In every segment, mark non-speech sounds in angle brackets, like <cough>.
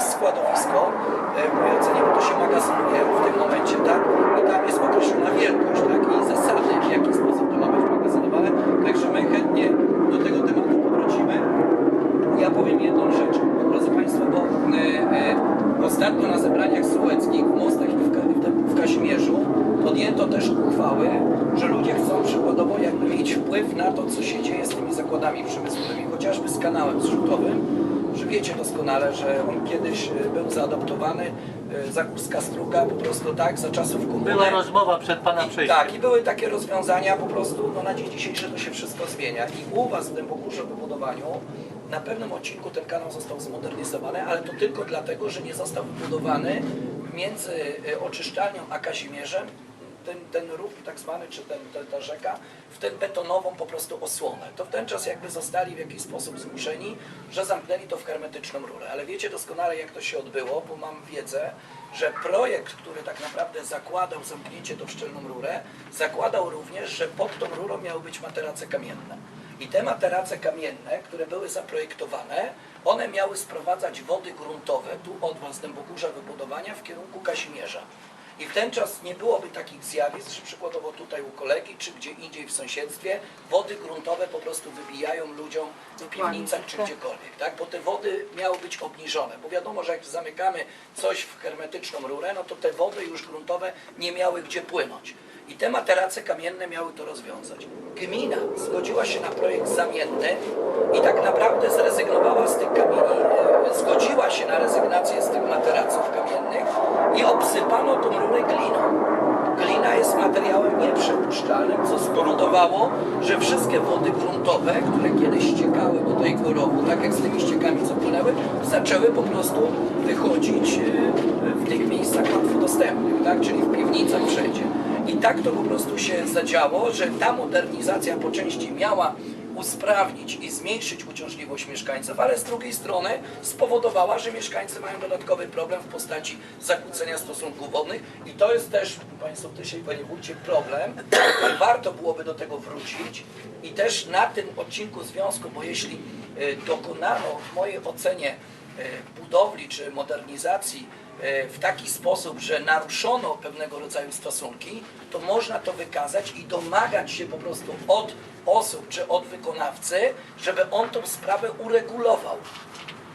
jest składowisko, e, w mojej bo to się magazynuje w tym momencie, tak? I tam jest określona wielkość, tak? I zasady, w jaki sposób to ma być magazynowane. Także my chętnie do tego tematu powrócimy. Ja powiem jedną rzecz, drodzy Państwo, bo e, e, ostatnio na zebraniach sołeckich w Mostach i w, Ka- w, tym- w Kazimierzu podjęto też uchwały, że ludzie chcą przykładowo jakby mieć wpływ na to, co się dzieje z tymi zakładami przemysłowymi, chociażby z kanałem zrzutowym, że wiecie że on kiedyś e, był zaadoptowany, e, Zagórska Struga po prostu tak, za czasów komuny. Była rozmowa przed Pana I, przyjściem. tak, i były takie rozwiązania po prostu, no na dzień dzisiejszy to się wszystko zmienia. I u Was w tym Bogórze wybudowaniu na pewnym odcinku ten kanał został zmodernizowany, ale to tylko dlatego, że nie został wybudowany między y, oczyszczalnią a Kazimierzem ten, ten rów tak zwany, czy ten, ta, ta rzeka, w tę betonową po prostu osłonę. To w ten czas jakby zostali w jakiś sposób zmuszeni, że zamknęli to w hermetyczną rurę. Ale wiecie doskonale jak to się odbyło, bo mam wiedzę, że projekt, który tak naprawdę zakładał zamknięcie to w szczelną rurę, zakładał również, że pod tą rurą miały być materace kamienne. I te materace kamienne, które były zaprojektowane, one miały sprowadzać wody gruntowe tu od Was Dębogórza wybudowania w kierunku Kazimierza. I w ten czas nie byłoby takich zjawisk, że przykładowo tutaj u kolegi, czy gdzie indziej w sąsiedztwie, wody gruntowe po prostu wybijają ludziom w piwnicach czy gdziekolwiek, tak? Bo te wody miały być obniżone, bo wiadomo, że jak zamykamy coś w hermetyczną rurę, no to te wody już gruntowe nie miały gdzie płynąć. I te materace kamienne miały to rozwiązać. Gmina zgodziła się na projekt zamienny i tak naprawdę zrezygnowała z tych kamieni, e, zgodziła się na rezygnację z tych materaców kamiennych i obsypano tą rurę gliną. Glina jest materiałem nieprzepuszczalnym, co spowodowało, że wszystkie wody gruntowe, które kiedyś ściekały do tego rowu, tak jak z tymi ściekami co płynęły, zaczęły po prostu wychodzić e, w tych miejscach łatwo dostępnych, tak? czyli w piwnicach wszędzie. I tak to po prostu się zadziało, że ta modernizacja po części miała usprawnić i zmniejszyć uciążliwość mieszkańców, ale z drugiej strony spowodowała, że mieszkańcy mają dodatkowy problem w postaci zakłócenia stosunków wodnych. I to jest też, Państwo też i Panie Wójcie, problem, <clears throat> warto byłoby do tego wrócić. I też na tym odcinku związku, bo jeśli y, dokonano w mojej ocenie y, budowli czy modernizacji e, w taki sposób, że naruszono pewnego rodzaju stosunki, to można to wykazać i domagać się po prostu od osób czy od wykonawcy, żeby on tą sprawę uregulował.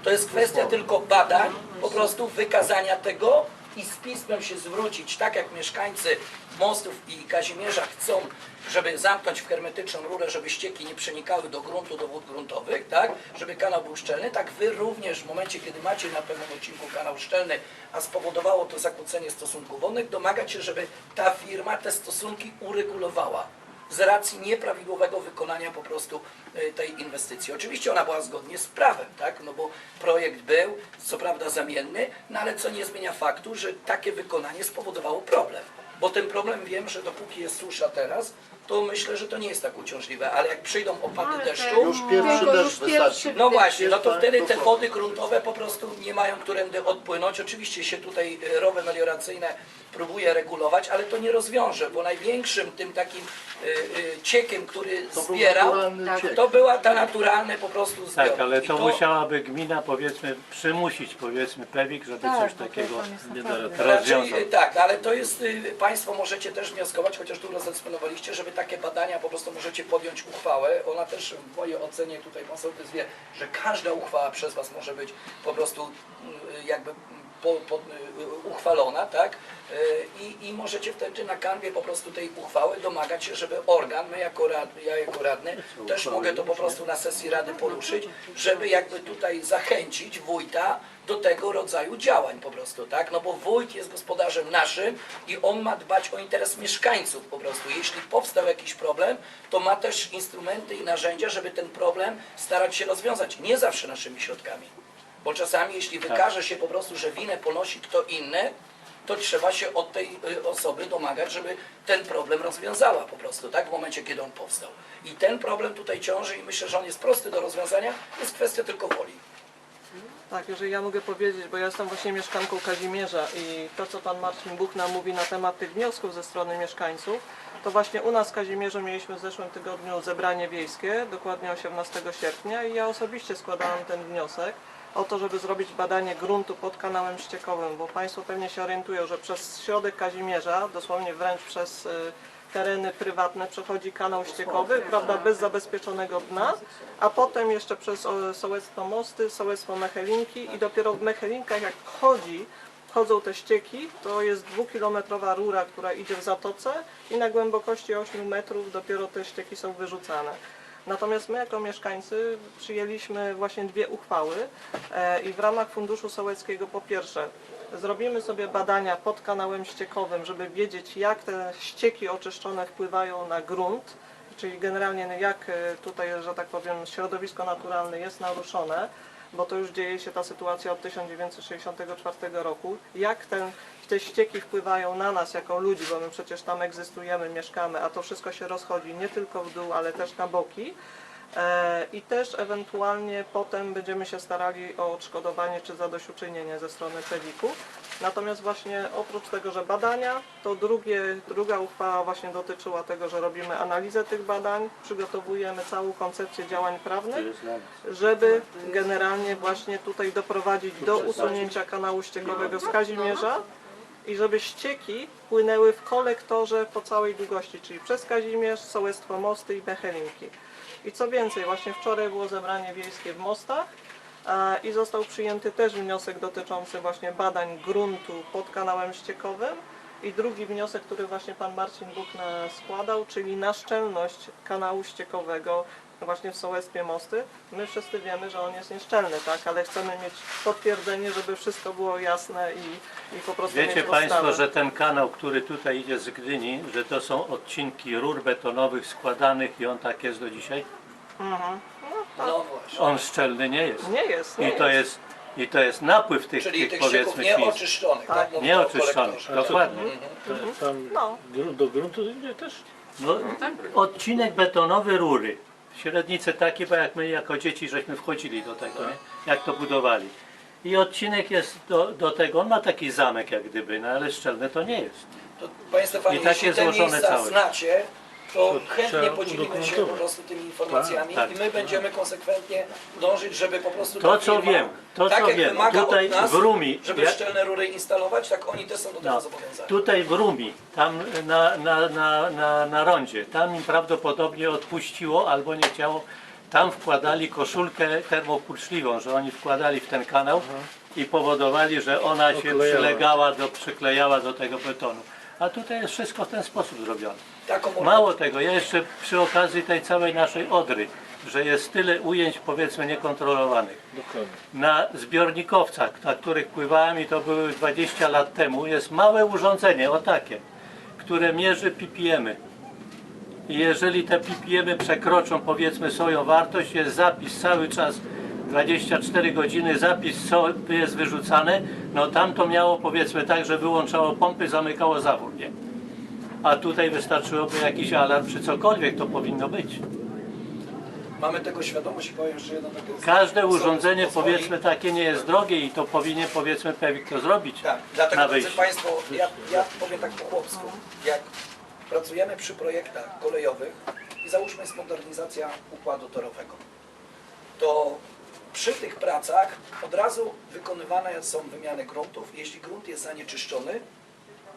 To jest kwestia tylko badań, po prostu wykazania tego i z pismem się zwrócić, tak jak mieszkańcy Mostów i Kazimierza chcą, żeby zamknąć w hermetyczną rurę, żeby ścieki nie przenikały do gruntu, do wód gruntowych, tak, żeby kanał był szczelny, tak wy również w momencie, kiedy macie na pewnym odcinku kanał szczelny, a spowodowało to zakłócenie stosunków wodnych, domagać się, żeby ta firma te stosunki uregulowała z racji nieprawidłowego wykonania po prostu y, tej inwestycji. Oczywiście ona była zgodnie z prawem, tak? No bo projekt był, co prawda zamienny, no ale co nie zmienia faktu, że takie wykonanie spowodowało problem. Bo ten problem wiem, że dopóki jest susza teraz, to myślę, że to nie jest tak uciążliwe, ale jak przyjdą opady deszczu, Już pierwszy Tylko deszcz już pierwszy wystarczy. no właśnie, no to wtedy te wody gruntowe po prostu nie mają którędy odpłynąć. Oczywiście się tutaj y, rowy melioracyjne próbuje regulować, ale to nie rozwiąże, bo największym tym takim y, y, ciekiem, który To był zbierał, naturalny Tak. ciek. to była ta naturalny po prostu zbiór. Tak, ale I to musiałaby gmina powiedzmy przymusić powiedzmy Pewik, żeby Tak, coś bo to takiego tam jest naprawdę- Raczej, y, tak, ale to jest, y, Państwo możecie też wnioskować, chociaż tu rozdysponowaliście, żeby takie badania po prostu możecie podjąć uchwałę. Ona też w mojej ocenie, tutaj Pan wie, że każda uchwała przez Was może być po prostu y, jakby po, po, y, uchwalona, tak? Y, I, I możecie wtedy na kanwie po prostu tej uchwały domagać się, żeby organ, my jako rad, ja jako radny, też mogę to po prostu na sesji rady poruszyć, żeby jakby tutaj zachęcić wójta do tego rodzaju działań po prostu, tak? No bo wójt jest gospodarzem naszym i on ma dbać o interes mieszkańców po prostu. Jeśli powstał jakiś problem, to ma też instrumenty i narzędzia, żeby ten problem starać się rozwiązać. Nie zawsze naszymi środkami. Bo czasami jeśli wykaże się po prostu, że winę ponosi kto inny, to trzeba się od tej y, osoby domagać, żeby ten problem rozwiązała po prostu, tak? W momencie, kiedy on powstał. I ten problem tutaj ciąży i myślę, że on jest prosty do rozwiązania, jest kwestia tylko woli. Tak, jeżeli ja mogę powiedzieć, bo ja jestem właśnie mieszkanką Kazimierza i to, co pan Marcin Buchna mówi na temat tych wniosków ze strony mieszkańców, to właśnie u nas w Kazimierzu mieliśmy w zeszłym tygodniu zebranie wiejskie, dokładnie 18 sierpnia i ja osobiście składałam ten wniosek, o to, żeby zrobić badanie gruntu pod kanałem ściekowym, bo Państwo pewnie się orientują, że przez środek Kazimierza, dosłownie wręcz przez y, tereny prywatne przechodzi kanał ściekowy, prawda, bez zabezpieczonego dna, a potem jeszcze przez sołectwo Mosty, sołectwo Mechelinki i dopiero w Mechelinkach jak chodzi, chodzą te ścieki, to jest dwukilometrowa rura, która idzie w zatoce i na głębokości 8 metrów dopiero te ścieki są wyrzucane. Natomiast my jako mieszkańcy przyjęliśmy właśnie dwie uchwały e, i w ramach Funduszu Sołeckiego po pierwsze zrobimy sobie badania pod kanałem ściekowym, żeby wiedzieć jak te ścieki oczyszczone wpływają na grunt, czyli generalnie jak e, tutaj, że tak powiem, środowisko naturalne jest naruszone, bo to już dzieje się ta sytuacja od 1964 roku, jak ten, te ścieki wpływają na nas jako ludzi, bo my przecież tam egzystujemy, mieszkamy, a to wszystko się rozchodzi nie tylko w dół, ale też na boki. E, I też ewentualnie potem będziemy się starali o odszkodowanie czy zadośćuczynienie ze strony Peliku. Natomiast właśnie oprócz tego, że badania, to drugie, druga uchwała właśnie dotyczyła tego, że robimy analizę tych badań, przygotowujemy całą koncepcję działań prawnych, żeby generalnie właśnie tutaj doprowadzić do usunięcia kanału ściekowego z Kazimierza i żeby ścieki płynęły w kolektorze po całej długości, czyli przez Kazimierz, Sołectwo Mosty i Bechelinki. I co więcej, właśnie wczoraj było zebranie wiejskie w Mostach a, i został przyjęty też wniosek dotyczący właśnie badań gruntu pod kanałem ściekowym i drugi wniosek, który właśnie pan Marcin Buchna składał, czyli naszczelność kanału ściekowego właśnie w Sołectwie Mosty. My wszyscy wiemy, że on jest nieszczelny, tak, ale chcemy mieć potwierdzenie, żeby wszystko było jasne i, i po prostu Wiecie mieć Państwo, że ten kanał, który tutaj idzie z Gdyni, że to są odcinki rur betonowych składanych i on tak jest do dzisiaj? No właśnie. On szczelny nie jest. Nie jest, nie I to jest, i to jest napływ tych, Czyli tych tych ścieków powiedzmy ślizg. nieoczyszczonych, tak? Mówimy Nie o oczyszczony, kolektorze. dokładnie. Tam No. do gruntu idzie też? No, odcinek betonowy rury. Średnice takie, bo jak my jako dzieci żeśmy wchodzili do tego, nie? jak to budowali. I odcinek jest do, do tego, on ma taki zamek jak gdyby, no ale szczelny to nie jest. To, Stefanie, I takie jeśli te złożone miejsca całe. znacie, to chętnie podzielimy się po prostu tymi informacjami Tak, i tak. my będziemy konsekwentnie dążyć, żeby po prostu To, ta co firma, wiem, to, tak co jak wiem, wymaga tutaj od nas, w Rumi, żeby jak- szczelne rury instalować, tak oni też są do tego No, zobowiązani. tutaj w Rumi, tam na, na, na, na, na rondzie, tam im prawdopodobnie odpuściło albo nie chciało, tam wkładali koszulkę termokurczliwą, że oni wkładali w ten kanał i powodowali, że ona się Oklejała. przylegała, do, przyklejała do tego betonu. A tutaj jest wszystko w ten sposób zrobione. Taką Mało tego, ja jeszcze przy okazji tej całej naszej Odry, że jest tyle ujęć powiedzmy niekontrolowanych. Dokładnie. Na zbiornikowcach, na których pływałem i to były 20 lat temu, jest małe urządzenie, o takie, które mierzy ppm. I jeżeli te ppm przekroczą powiedzmy swoją wartość, jest zapis cały czas 24 godziny, zapis co jest wyrzucane, no tam to miało powiedzmy tak, że wyłączało pompy, zamykało zawór, nie? A tutaj wystarczyłoby jakiś alarm czy cokolwiek, to powinno być. Mamy tego świadomość i powiem jeszcze jedno takie... Każde urządzenie powiedzmy takie nie jest drogie i to powinien powiedzmy pewnik to zrobić Tak, dlatego na drodzy wyjściu. Państwo, ja, ja powiem tak po chłopsku, jak pracujemy przy projektach kolejowych i załóżmy jest modernizacja układu torowego, to przy tych pracach od razu wykonywane są wymiany gruntów. Jeśli grunt jest zanieczyszczony,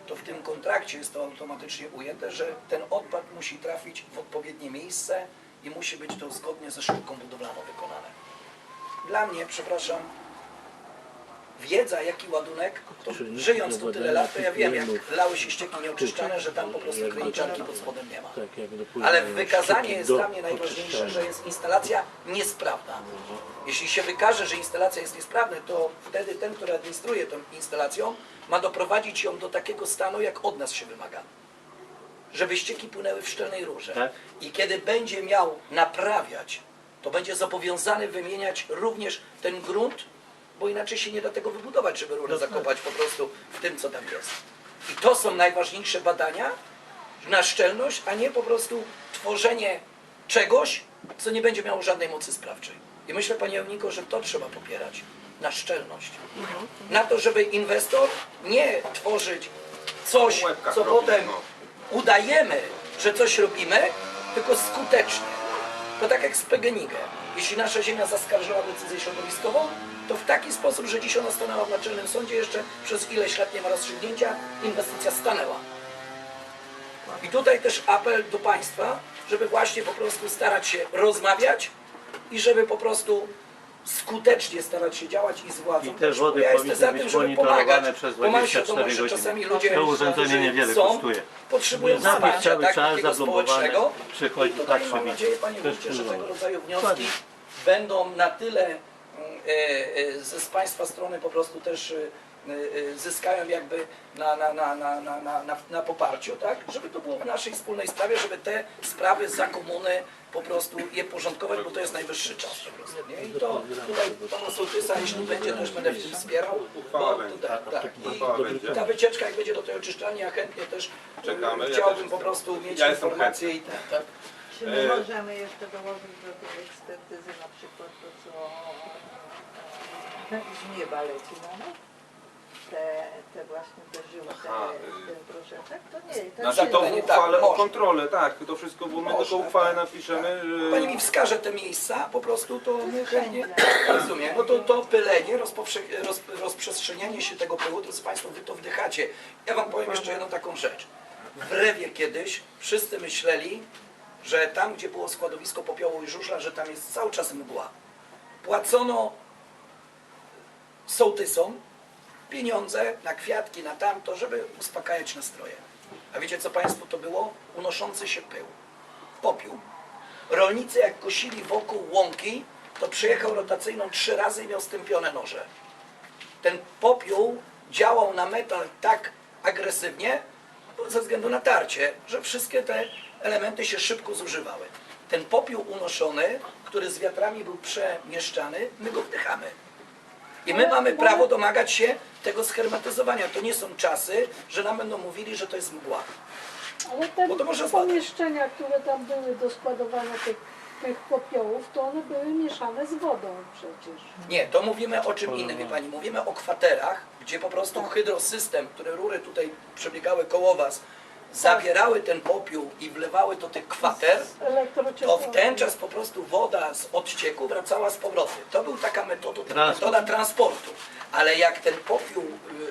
to w tym kontrakcie jest to automatycznie ujęte, że ten odpad musi trafić w odpowiednie miejsce i musi być to zgodnie ze sztuką budowlaną wykonane. Dla mnie, przepraszam, wiedza jaki ładunek, to żyjąc tu tyle lat, to ja wiem jak lały się ścieki nieoczyszczane, że tam po prostu kroniczarki pod spodem nie ma. Tak, Ale wykazanie jest dla mnie najważniejsze, że jest instalacja niesprawna. Jeśli się wykaże, że instalacja jest niesprawna, to wtedy ten, który administruje tą instalacją, ma doprowadzić ją do takiego stanu, jak od nas się wymaga. Żeby ścieki płynęły w szczelnej rurze. Tak. I kiedy będzie miał naprawiać, to będzie zobowiązany wymieniać również ten grunt, bo inaczej się nie da tego wybudować, żeby rurę zakopać po prostu w tym, co tam jest. I to są najważniejsze badania na szczelność, a nie po prostu tworzenie czegoś, co nie będzie miało żadnej mocy sprawczej. I myślę, Panie Euniko, że to trzeba popierać. Na szczelność. Na to, żeby inwestor nie tworzyć coś, co potem no. udajemy, że coś robimy, tylko skutecznie. To tak jak z PGNiG. Jeśli nasza ziemia zaskarżyła decyzję środowiskową, to w taki sposób, że dziś ona stanęła w naczelnym sądzie, jeszcze przez ileś lat nie ma rozstrzygnięcia, inwestycja stanęła. I tutaj też apel do Państwa, żeby właśnie po prostu starać się rozmawiać i żeby po prostu skutecznie starać się działać i z władzą. I te wody ja powinny za być tym, monitorowane przez bo mam 24 świadomość, że godziny. czasami ludzie, To urządzenie niewiele są, kosztuje. potrzebują Zapis cały tak, czas zablokowany, przychodzi, patrzy, mam widzi. nadzieję, Panie Wójcie, że tego rodzaju wnioski będą na tyle mm, e, e, z, z Państwa strony po prostu też e, zyskają jakby na, na, na, na, na, na, na, na poparciu, tak? Żeby to było w naszej wspólnej sprawie, żeby te sprawy za komuny po prostu je porządkować, bo to jest najwyższy czas po prostu, nie? I to tutaj Pana Sołtysa, jeśli będzie, też będę w tym wspierał. Uchwała bo będzie. tak, tak. Uchwała I ta wycieczka, jak będzie do tej oczyszczalni, ja chętnie też e, Czekamy, ja chciałbym też po prostu mieć Ja jestem informacje i tak, tak. Czy E, my możemy jeszcze dołożyć do tej ekspertyzy na przykład to, co e, z nieba leci na nas? Te, te właśnie te Aha, ten proszeczek? To nie, to Znaczy to w nie, tak, uchwale o kontrolę, tak, to wszystko, bo my Można, tylko uchwałę tak. napiszemy, Pani że... mi wskaże te miejsca, po prostu to my chętnie rozumiem. Bo to, to pylenie, rozpowsze- roz, rozprzestrzenianie się tego pyłu, drodzy Państwo, Wy to wdychacie. Ja Wam powiem jeszcze jedną taką rzecz. W Rewie kiedyś wszyscy myśleli, że tam, gdzie było składowisko popiołu i żużla, że tam jest cały czas mgła. Płacono sołtysom pieniądze na kwiatki, na tamto, żeby uspokajać nastroje. A wiecie co Państwo to było? Unoszący się pył. Popiół. Rolnicy jak kosili wokół łąki, to przyjechał rotacyjną trzy razy i miał stępione noże. Ten popiół działał na metal tak agresywnie, ze względu na tarcie, że wszystkie te elementy się szybko zużywały. Ten popiół unoszony, który z wiatrami był przemieszczany, my go wdychamy. I my mamy prawo domagać się tego schermatyzowania. To nie są czasy, że nam będą mówili, że to jest mgła. Ale te Bo to zbadać. pomieszczenia, które tam były do składowania tych, tych popiołów, to one były mieszane z wodą przecież. Nie, to mówimy o czym innym, wie Pani. Mówimy o kwaterach, gdzie po prostu hydrosystem, które rury tutaj przebiegały koło Was, zabierały ten popiół i wlewały do tych kwater, to w ten czas po prostu woda z odcieku wracała z powrotem. To był taka metoda, metoda transportu. Ale jak ten popiół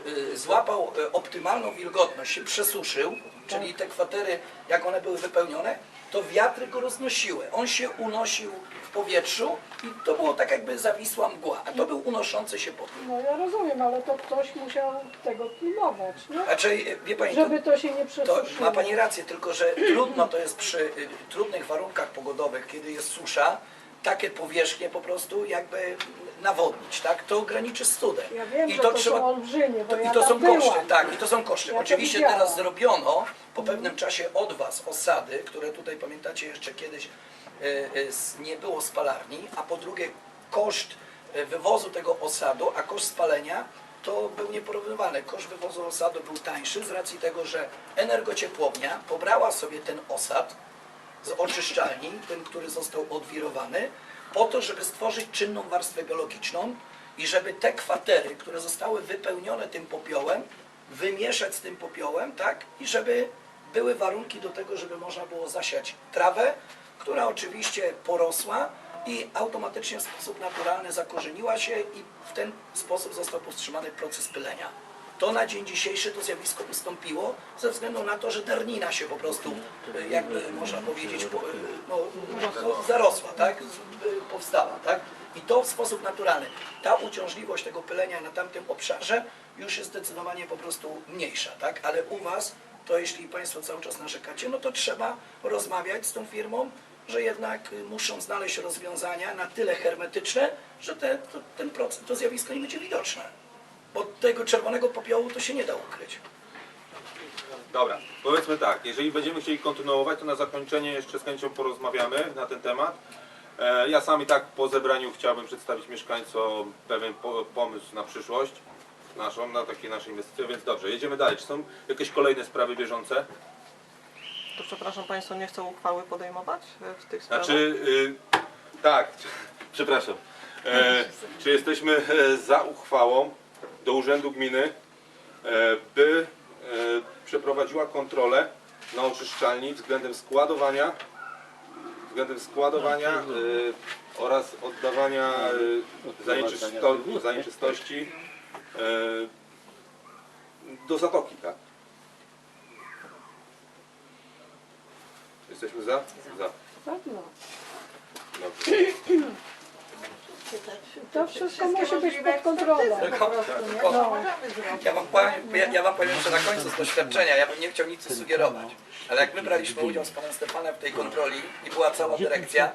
y, y, złapał y, optymalną wilgotność, się przesuszył, czyli te kwatery, jak one były wypełnione, to wiatry go roznosiły. On się unosił w powietrzu i to było tak jakby zawisła mgła, a to był unoszący się popiół. No ja rozumiem, ale to ktoś musiał tego pilnować, nie? Znaczy, wie Pani, to, Żeby to się nie to przesuszyło. ma Pani rację, tylko że <clears throat> trudno to jest przy y, trudnych warunkach pogodowych, kiedy jest susza, takie powierzchnie po prostu jakby nawodnić, tak? To graniczy z. Ja wiem, I że to, są olbrzymie, bo to, ja I to tam są byłam. koszty, tak, i to są koszty. Ja to Oczywiście widziałam. teraz zrobiono po pewnym czasie od Was osady, które tutaj pamiętacie jeszcze kiedyś nie było spalarni, a po drugie koszt y, wywozu tego osadu, a koszt spalenia to był nieporównywalny. Koszt wywozu osadu był tańszy z racji tego, że energociepłownia pobrała sobie ten osad z oczyszczalni, ten, który został odwirowany, po to, żeby stworzyć czynną warstwę biologiczną i żeby te kwatery, które zostały wypełnione tym popiołem, wymieszać z tym popiołem, tak, i żeby były warunki do tego, żeby można było zasiać trawę, która oczywiście porosła i automatycznie w sposób naturalny zakorzeniła się i w ten sposób został powstrzymany proces pylenia. To na dzień dzisiejszy to zjawisko ustąpiło ze względu na to, że dernina się po prostu, y, jakby można powiedzieć, po- y, no, no, zarosła, tak? Y, Powstała, tak? I to w sposób naturalny. Ta uciążliwość tego pylenia na tamtym obszarze już jest zdecydowanie po prostu mniejsza, tak? Ale u Was, to jeśli Państwo cały czas narzekacie, no to trzeba rozmawiać z tą firmą, że jednak y, muszą znaleźć rozwiązania na tyle hermetyczne, że te, to, ten proces, to zjawisko nie będzie widoczne. Bo tego czerwonego popiołu to się nie da ukryć. Dobra, powiedzmy tak, jeżeli będziemy chcieli kontynuować, to na zakończenie jeszcze z chęcią porozmawiamy na ten temat. E, Ja sam i tak po zebraniu chciałbym przedstawić mieszkańcom pewien po, pomysł na przyszłość naszą, na takie nasze inwestycje, więc dobrze, jedziemy dalej. Czy są jakieś kolejne sprawy bieżące? To przepraszam Państwo, nie chcą uchwały podejmować e, w tych sprawach? Znaczy, y, tak, <laughs> przepraszam. E, czy jesteśmy e, za uchwałą do Urzędu Gminy, e, by e, przeprowadziła kontrolę na oczyszczalni względem składowania względem składowania y, oraz oddawania y, zanieczysto, zanieczystości y, do zatoki, tak? Jesteśmy za? Za. Tak, <clears throat> no. Dobrze. To wszystko musi być pod kontrolą. Tylko, tylko, ja, wam powiem, ja, ja wam powiem jeszcze na końcu z doświadczenia, ja bym nie chciał nic sugerować, ale jak my braliśmy udział z panem Stefanem w tej kontroli i była cała dyrekcja,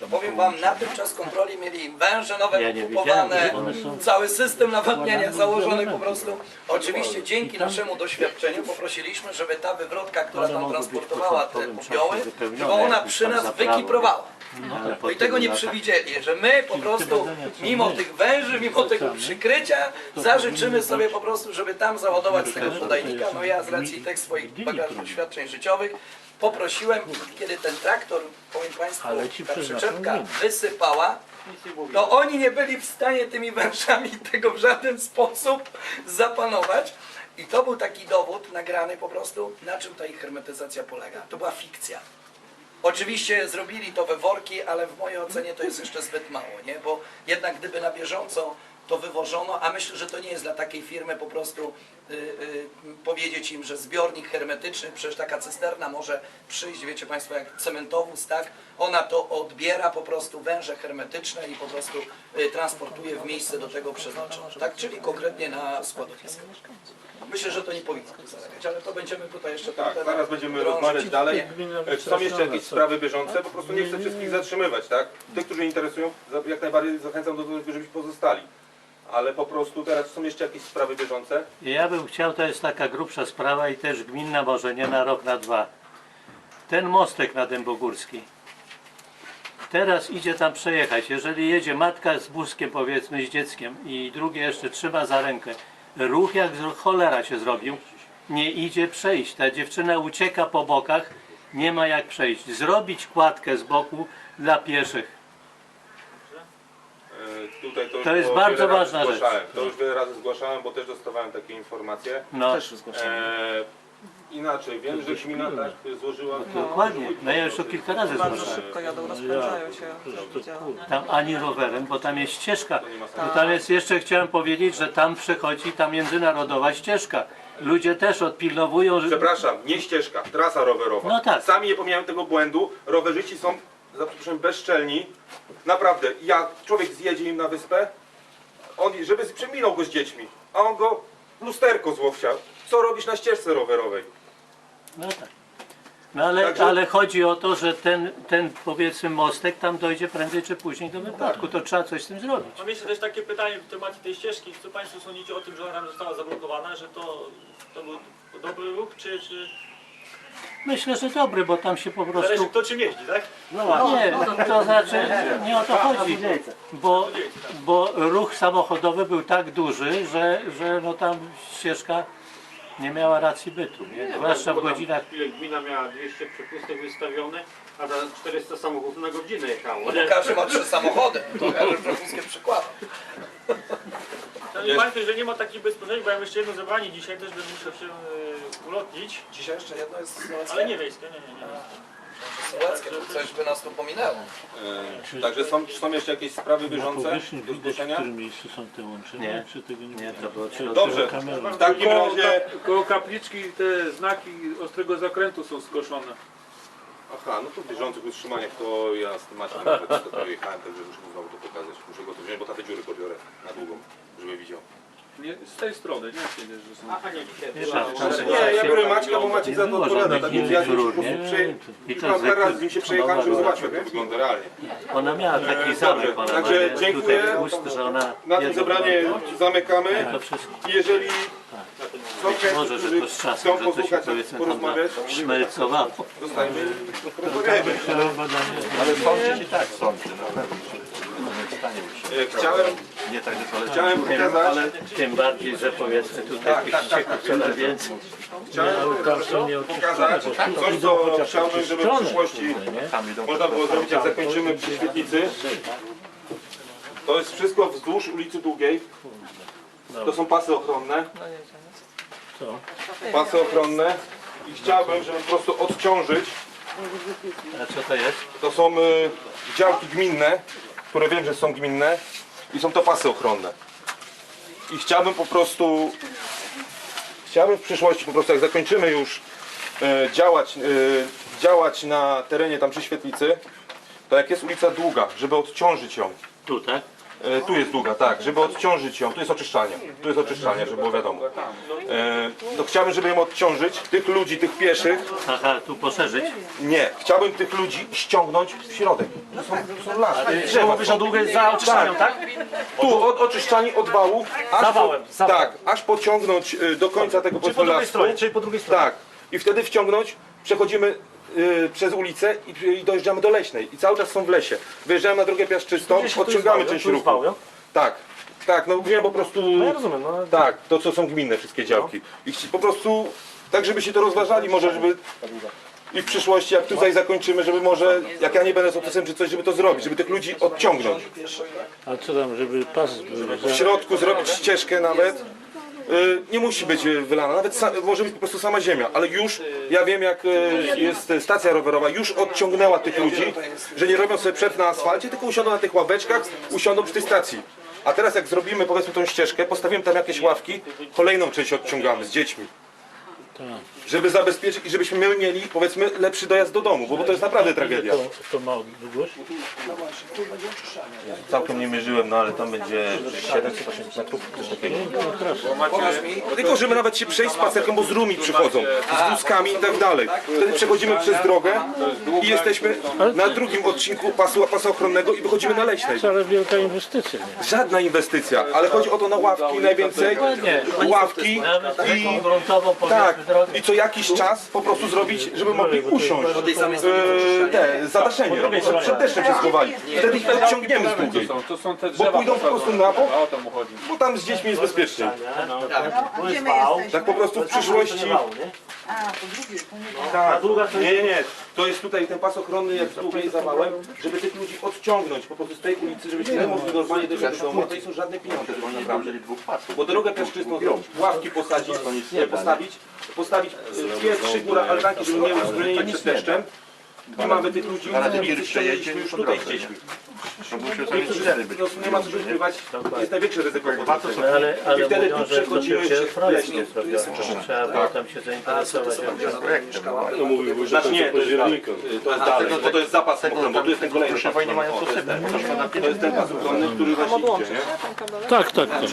to powiem wam, na tym czas kontroli mieli węże nowe Ja nie kupowane, wiedziałem, że one są cały system nawadniania założony po prostu. Oczywiście dzięki naszemu doświadczeniu poprosiliśmy, żeby ta wywrotka, która tam transportowała te popioły, żeby ona przy nas wykiprowała. Ale No i tego nie przewidzieli, że my po prostu mimo tych węży, mimo tego przykrycia zażyczymy sobie po prostu, żeby tam załadować z tego podajnika. No ja z racji tych swoich bagażnych doświadczeń życiowych poprosiłem, kiedy ten traktor, powiem Państwu, ta przyczepka wysypała, to oni nie byli w stanie tymi wężami tego w żaden sposób zapanować. I to był taki dowód nagrany po prostu, na czym ta ich hermetyzacja polega. To była fikcja. Oczywiście zrobili to we worki, ale w mojej ocenie to jest jeszcze zbyt mało, nie? Bo jednak gdyby na bieżąco to wywożono, a myślę, że to nie jest dla takiej firmy po prostu powiedzieć im, że zbiornik hermetyczny, przecież taka cysterna może przyjść, wiecie Państwo, jak cementowóz, tak? Ona to odbiera po prostu węże hermetyczne i po prostu y, transportuje w miejsce do tego przeznaczone, tak? Czyli konkretnie na składowisko. Myślę, że to nie powinno zalegać, ale to będziemy tutaj jeszcze Tak, ten zaraz będziemy drążyć. rozmawiać dalej. Nie. E, Czy są jeszcze jakieś sprawy bieżące? Po prostu nie chcę wszystkich zatrzymywać, tak? Tych, którzy interesują, jak najbardziej zachęcam do tego, żebyście pozostali. Ale po prostu teraz są jeszcze jakieś sprawy bieżące? Ja bym chciał, to jest taka grubsza sprawa i też gminna może nie na rok, na dwa. Ten mostek na Dębogórski. Teraz idzie tam przejechać. Jeżeli jedzie matka z wózkiem powiedzmy z dzieckiem i drugie jeszcze trzyma za rękę, ruch jak cholera się zrobił, nie idzie przejść. Ta dziewczyna ucieka po bokach, nie ma jak przejść. Zrobić kładkę z boku dla pieszych. Tutaj to, już To jest było bardzo wiele razy ważna rzecz. zgłaszałem. To już wiele razy zgłaszałem, bo też dostawałem takie informacje. No, E, inaczej, wiem, że gmina tak złożyła... dokładnie. No ja już to kilka razy Bardzo zgłaszałem. szybko jadą, rozpędzają się. widziałam. Tam ani rowerem, bo tam jest ścieżka. Bo tam jest jeszcze chciałem powiedzieć, że tam przechodzi ta międzynarodowa ścieżka. Ludzie też odpilnowują, że Przepraszam, nie ścieżka, trasa rowerowa. No tak. Sami nie pomijałem tego błędu. Rowerzyści są, za przeproszeniem, bezczelni. Naprawdę, ja, człowiek zjedzie im na wyspę, on, żeby przeminął go z dziećmi, a on go lusterko zło chciał. Co robisz na ścieżce rowerowej? no tak. No ale, Także- ale chodzi o to, że ten, ten powiedzmy mostek tam dojdzie prędzej czy później do wypadku. To trzeba coś z tym zrobić. Mam jeszcze też takie pytanie w temacie tej ścieżki. Co Państwo sądzicie o tym, że ona została zablokowana, że to, to był dobry ruch, czy, czy... Myślę, że dobry, bo tam się po Zależy prostu... kto czym jeździ, tak? Nie, to znaczy nie o to chodzi, bo, bo ruch samochodowy był tak duży, że, że no tam ścieżka nie miała racji bytu. Nie? Zwłaszcza w godzinach Ile gmina miała 200 przepustek wystawione, a za 400 samochodów na godzinę jechało. Bo każdy ma trzy samochody. <laughs> To każdy wszystkie przykłady. Państwo, że nie ma takich bezpośrednich, bo ja mam jeszcze jedno zebranie dzisiaj, też będę musiał się e, ulotnić, Dzisiaj jeszcze jedno jest ale nie wiejskie, nie, nie, nie. Sołeckie, to coś by nas tu pominęło. E, także są, czy są jeszcze jakieś sprawy Na bieżące powierzchni do widać, w zgłoszenia? którym miejscu są te łączenia, Nie. czy tego nie, Nie, to było trzeba Dobrze, kamerą. w takim Koło, razie... kap- koło kapliczki te znaki ostrego zakrętu są skoszone. Aha, no to w bieżących utrzymaniach to ja z tym Maciem nawet do jechałem, także muszę mu znowu to pokazać. Muszę go to wziąć, bo te dziury pobiorę na długą, żeby widział. Nie, z tej strony, nie że są. A nie, a tam Nie, ja biorę Maćka, bo Maciek za to odpowiada. Tak więc ja po prostu nie? przeje... I to mam parę razy z nim się przejechałem, żeby zobaczyć jak to wygląda realnie. Ona miała taki Dobrze, zamek, ona także ma dziękuję. ust, że ona Na tym zebranie zamykamy. Jeżeli są chętni, Może, że którzy to z czasem, chcą się posłuchać, powiedzmy tam porozmawiać, szmelcowało. zostańmy porozmawiajmy. Ale sądzić i tak sądzę, na pewno. E, Chciałem, Nie tak, że chciałem pokazać, Tym bardziej, że powiedzmy tutaj tych ścieków coraz więcej. chciałem pokazać coś, co chciałbym, żeby w przyszłości można było zrobić, jak zakończymy przy świetlicy. To jest wszystko wzdłuż ulicy Długiej. To są pasy ochronne. Pasy ochronne. I chciałbym, żeby po prostu odciążyć A co to jest? To są y, działki gminne, które wiem, że są gminne i są to pasy ochronne. I chciałbym po prostu, chciałbym w przyszłości po prostu jak zakończymy już y, działać, y, działać na terenie tam przy świetlicy, to jak jest ulica długa, żeby odciążyć ją, Tu, tak? E, Tu jest długa, tak, żeby odciążyć ją. Tu jest oczyszczalnia. Tu jest oczyszczalnia, żeby było wiadomo. E, to chciałbym, żeby ją odciążyć, tych ludzi, tych pieszych. Aha, tu poszerzyć. Nie, chciałbym tych ludzi ściągnąć w środek. Tu są, tu są lasy. drzewa Mówisz o są. długiej za oczyszczanią, tak? Tu od oczyszczalni od wału. Aż Zawałem, po, zawałem. Tak, aż pociągnąć y, do końca tego Czyli po drugiej lasu. stronie, czyli po drugiej stronie. Tak. I wtedy wciągnąć, przechodzimy y, przez ulicę i, i dojeżdżamy do Leśnej. I cały czas są w lesie. Wyjeżdżamy na drogę piaszczystą, Gdzieś tu jest odciągamy część tu jest ruchu. jo? Tak, tak, no wiem po prostu. No ja rozumiem, no. Tak, to co są gminne wszystkie działki. I chci- po prostu tak żeby się to rozważali, może żeby i w przyszłości jak tutaj zakończymy, żeby może, jak ja nie będę sołtysem czy coś, żeby to zrobić, żeby tych ludzi odciągnąć. A co tam, żeby pas był? W środku zrobić ścieżkę nawet. Y, Nie musi być y, wylana, nawet sa, może być po prostu sama ziemia, ale już ja wiem jak y, jest stacja rowerowa, już odciągnęła tych ludzi, że nie robią sobie przed na asfalcie, tylko usiądą na tych ławeczkach, usiądą przy tej stacji. A teraz jak zrobimy powiedzmy tą ścieżkę, postawimy tam jakieś ławki, kolejną część odciągamy z dziećmi. Żeby zabezpieczyć i żebyśmy my mieli powiedzmy lepszy dojazd do domu, bo, bo to jest naprawdę tragedia. To, to ma długość? Całkiem nie mierzyłem, no ale tam będzie 780 metrów, coś takiego. Pokaż mi. Tylko, żeby nawet się przejść spacerkiem, bo z rumi przychodzą, z wózkami i tak dalej. Wtedy przechodzimy przez drogę i jesteśmy na drugim odcinku pasu, pasa ochronnego i wychodzimy na leśnej. Ale wielka inwestycja. Nie? Żadna inwestycja, ale chodzi o to na ławki najwięcej. Ławki Nawet i taką gruntową tak, drogę. i co jakiś czas po prostu zrobić, żeby mogli usiąść. Po tej samej stronie E, te zadaszenie, żeby przed deszczem się schowali. Wtedy ich odciągniemy z długiej. To są, te drzewa pójdą po prostu na bok, A o to mu chodzi. bo tam z dziećmi jest. Gdzie my jesteśmy? Tak po prostu w przyszłości. A, po drugiej, to nie Tak, nie, nie, nie. To jest tutaj ten pas ochronny, jak z długiej zawałem, żeby tych ludzi odciągnąć po prostu z tej ulicy, żebyśmy mogli normalnie dojść do domu. To nie są żadne pieniądze, tak naprawdę. dwóch pasów. Bo drogę piaszczystą zrobić, ławki posadzić, nie, postawić, postawić e, dwie, trzy góra altanki, żeby nie uzbrojeni przed deszczem. I mamy tych ludzi, tych pierwszy ściągnęliśmy jedzie już po tutaj z drodze, dziećmi. To musi cztery być. nie ma co ukrywać, jest największe ryzyko podwrócenia. No, ale, ale I wtedy mówią, tu że to przechodzimy się przez projekt leśnie. nie zrobiony. Trzeba było tam się zainteresować. No mówił, że znaczy nie, to jest dalej, to jest dalej, bo to jest zapas ochronny, bo to jest ten kolejny Proszę, pas nie mają co. To jest ten pas ochronny, który właśnie idzie, nie? Tak, tak. tak.